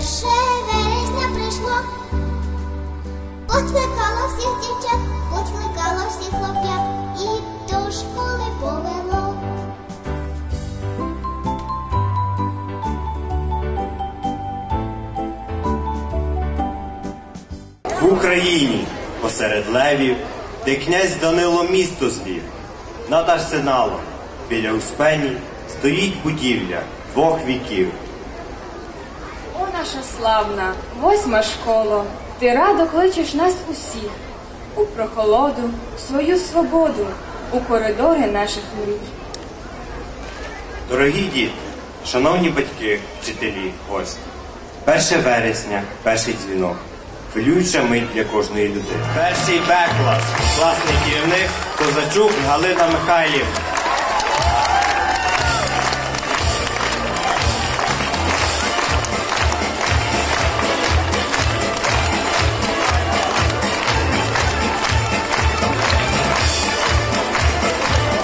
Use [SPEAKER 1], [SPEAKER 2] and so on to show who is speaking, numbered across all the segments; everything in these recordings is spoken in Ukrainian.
[SPEAKER 1] Перше вересня прийшло, поскликало всіх дівчат, поскликало всіх хлоп'ят і до школи повело.
[SPEAKER 2] В Україні посеред левів, де князь Данило місто звів, над арсеналом біля Успені стоїть будівля двох віків.
[SPEAKER 3] Наша славна, восьма школа, ти радо кличеш нас усіх у прохолоду, в свою свободу, у коридори наших мрій.
[SPEAKER 2] Дорогі діти, шановні батьки, вчителі, гості. 1 вересня, перший дзвінок. Хвилююча мить для кожної людини. Перший Б-клас, класний керівник Козачук Галина Михайлівна.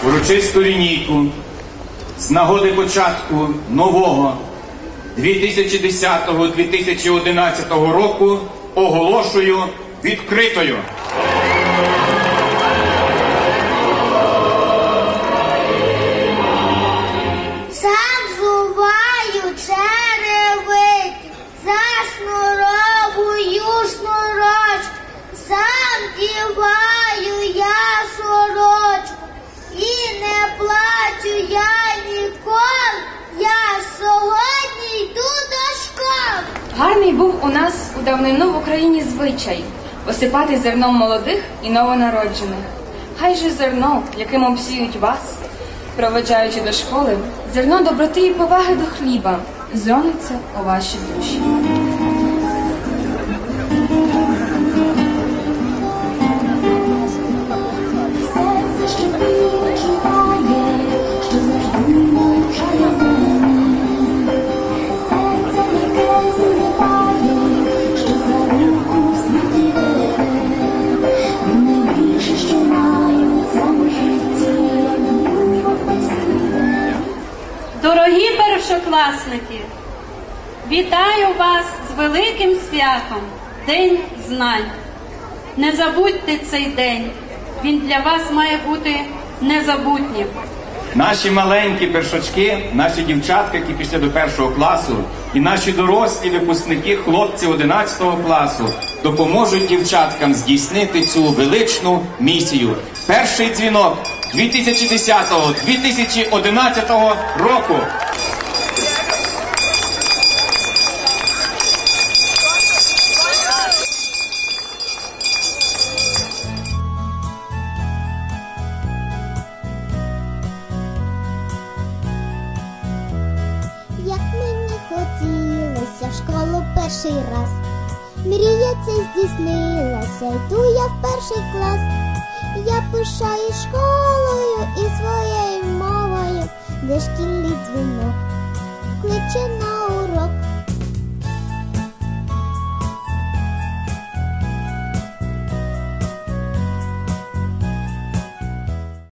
[SPEAKER 4] Урочисту лінійку з нагоди початку нового 2010-2011 року оголошую відкритою.
[SPEAKER 1] Сам діваю я сорочку,
[SPEAKER 3] Гарний був у нас у давнину в Україні звичай осипати зерном молодих і новонароджених. Хай же зерно, яким обсіють вас, проведжаючи до школи, зерно доброти і поваги до хліба, зрониться у ваші душі.
[SPEAKER 5] Першокласники, вітаю вас з великим святом День знань. Не забудьте цей день. Він для вас має бути незабутнім.
[SPEAKER 4] Наші маленькі першачки, наші дівчатка, які пішли до першого класу, і наші дорослі випускники, хлопці 11 класу, допоможуть дівчаткам здійснити цю величну місію. Перший дзвінок 2010-2011 року.
[SPEAKER 1] Перший раз. Мрія ця здійснилася, йду я в перший клас. Я пишаю школою і своєю